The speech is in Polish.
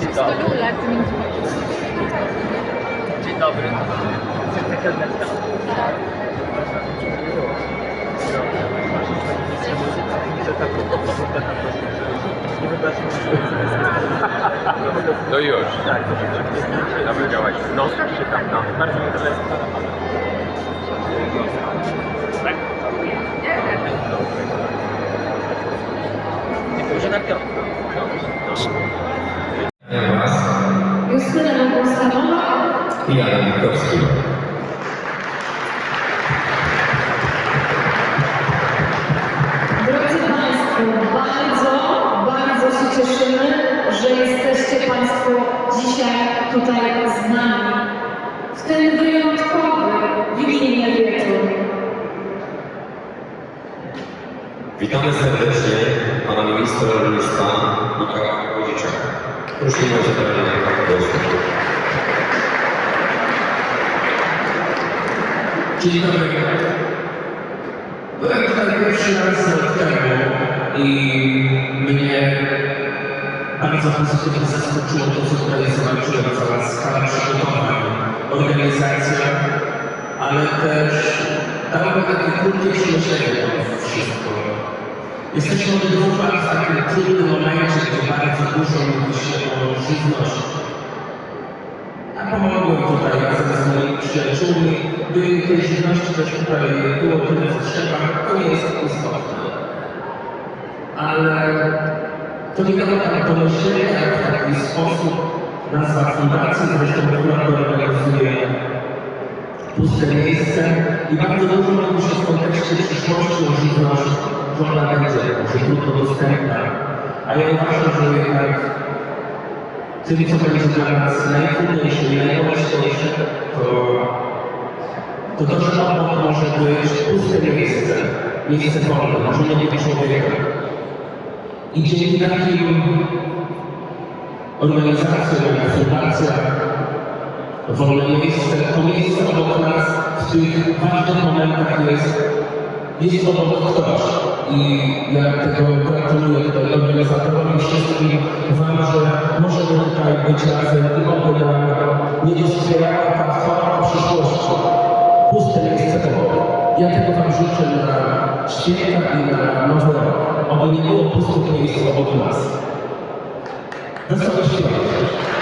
Dzień dobry. Dzień dobry. No już. Tak, to się Dobry działać. No, tak się tam, no. Bardzo mi to Tak? Nie, nie, nie. Nie, nie. I Adam Witkowski. Drodzy Państwo, bardzo, bardzo się cieszymy, że jesteście Państwo dzisiaj tutaj z nami. W ten wyjątkowy wigilijny wieczór. Witamy serdecznie pana ministra rolnictwa Mikołaja Kołodziejczaka. Prosimy o zabranie głosu. Dzień dobry. Byłem tutaj pierwszy raz rok temu i mnie bardzo pozytywnie zaskoczyło to, co tutaj zobaczyłem, cała skala przygotowań, organizacja, ale też dało mi taki kulturz myślenia to wszystko. Jesteśmy od dwóch lat w takim trudnym momencie, gdzie bardzo dużo mówi się o żywności. Ja pomogłem tutaj razem przyjaciółmi, by tej żywności też tutaj było tyle co trzeba, to nie jest istotne. Ale to nie dało tak do myślenia, jak w taki sposób nazwa fundacji, zresztą która organizuje puste miejsce i bardzo dużo mówi się w kontekście przyszłości o żywność, że ona będzie, że trudno dostępna. A ja uważam, że jednak tym, co będzie dla nas najtrudniejsze i najbolesniejsze, to, to to, że obok może być puste miejsce, miejsce wolne, może nie być człowieka. I dzięki takim organizacjom jak Wolne Miejsce, to miejsce obok nas w tych ważnych momentach jest, jest obok ktoś. I ja tego gratuluję tutaj organizatorom i wszystkim Wam, że możemy tutaj być razem i oby nam nie dostrzegała ta chwała przyszłości. Puste miejsce obok. Ja tego Wam życzę na święta i na nowy rok. Oby nie było pustych miejsc obok nas. Wesołych świąt.